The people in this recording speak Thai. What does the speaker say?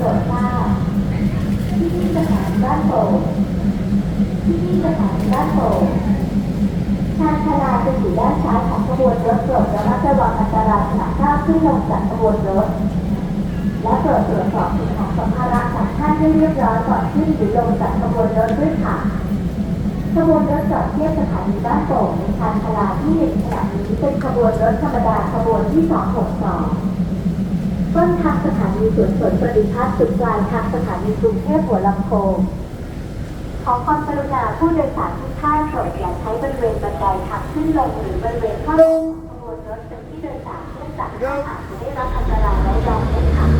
ปรดทราบที่นี่สถานบ้านโป่งที่นี่สถานบ้านโป่งทางชลาจะอยู่ด้านซ้ายของขบวนรถโปรดระมัดระวังอันตรายขณะก้าวขึ้นลงจากขบวนรถ และโปรดตรวจสอบสิ่งของสัมภาระของท่านให้เรียบร้อยก่อนขึ้นหรือลงจากขบวนรถด้วยค่ะขบวนรถจอดเทียบสถานีบ้านโป่งในทางชลาที่หนึ่งขณะนี้เป็นขบวนรถธรรมดาขบวนที่สองหกสอง ต้นทางสถานีสวนสวนประดิพัฒน์จุดปลายทางสถานีกรุงเทพหัวลำโพง ขอความกรุณาผู้โดยสารทุกท่านโปรดอย่าใช้บริเวณบันไดทางขึ้นลงหรือบริเวณข้างบนรถเป็นที่โดยสารเนื่องจากท่านอาจจะได้รับอันตราย